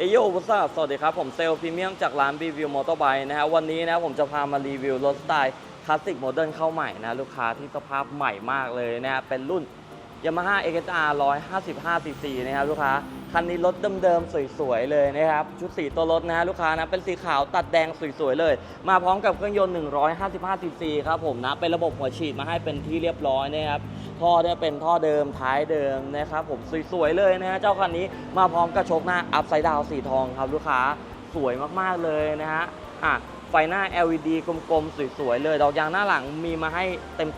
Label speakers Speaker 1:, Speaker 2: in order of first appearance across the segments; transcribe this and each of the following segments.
Speaker 1: เอโยบุษาสวัสดีครับ ผมเซลพรีเมียมจากร้านรีวิวมอเตอร์ไบค์นะฮะวันนี้นะผมจะพามารีวิวรถสไตล์คลาสสิกโมเดิร์นเข้าใหม่นะลูกค้าที่สภาพใหม่มากเลยนะฮะเป็นรุ่น Yamaha XR 155 cc นะครับลูกค้า คันนี้รถเดิมๆสวยๆเลยนะครับ ชุดสีตัวรถนะฮะลูกค้านะเป็นสีขาวตัดแดงสวยๆเลย มาพร้อมกับเครื่องยนต์ 155 cc ครับผมนะ เป็นระบบหัวฉีดมาให้เป็นที่เรียบร้อยนะครับท่อเนี่ยเป็นท่อเดิมท้ายเดิมนะครับผมสวยๆเลยนะฮะเจ้าคันนี้มาพร้อมกระชกหน้าอัพไซด์ดาวสีทองครับลูกค้าสวยมากๆเลยนะฮะอะ ไฟหน้า LED กลมๆ สวยๆ เลยดอกยางหน้าหลังมีมาให้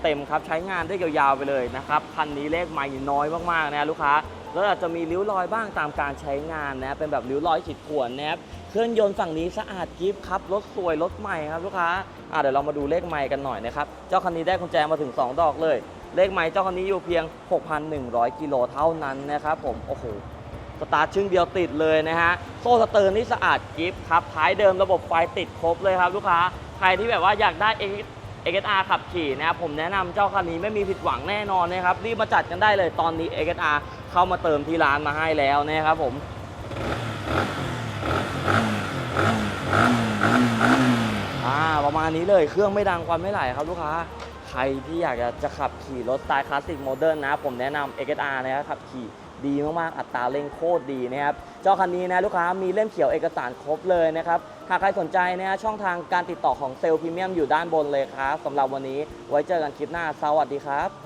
Speaker 1: เต็มๆ ครับ ใช้งานได้ยาวๆ ไปเลยนะครับ คันนี้เลขไม่น้อยมากๆ นะลูกค้า แล้วอาจจะมีริ้วรอยบ้างตามการใช้งานนะ เป็นแบบริ้วรอยขีดข่วนนะครับ เครื่องยนต์ฝั่งนี้สะอาดกิฟครับ รถสวย รถใหม่ครับลูกค้า อะเดี๋ยวเรามาดูเลขไม่กันหน่อยนะครับ เจ้าคันนี้ได้กุญแจมาถึง 2 ดอกเลย เลขไม้เจ้าคันนี้อยู่เพียง 6,100 กิโลเท่านั้นนะครับผม โอ้โห สตาร์ทชึ่งเดียวติดเลยนะฮะ โซ่สเตอร์นี่สะอาดกิฟครับท้ายเดิมระบบไฟติดครบเลยครับลูกค้า ใครที่แบบว่าอยากได้ XR ขับขี่นะครับผมแนะนำเจ้าคันนี้ไม่มีผิดหวังแน่นอนนะครับ รีบมาจัดกันได้เลยตอนนี้ XR เข้ามาเติมที่ร้านมาให้แล้วนะครับผมอ่าประมาณนี้เลยเครื่องไม่ดังควันไม่ไหลครับลูกค้า ใครที่อยากจะจะขับขี่รถสไตล์คลาสสิกโมเดิร์นนะ ผมแนะนำ XR นะครับขับขี่ดีมากๆ อัตราเร่งโคตรดีนะครับ เจ้าคันนี้นะลูกค้ามีเล่มเขียวเอกสารครบเลยนะครับ หากใครสนใจนะฮะช่องทางการติดต่อของเซลล์พรีเมียมอยู่ด้านบนเลยครับสำหรับวันนี้ไว้เจอกันคลิปหน้า สวัสดีครับ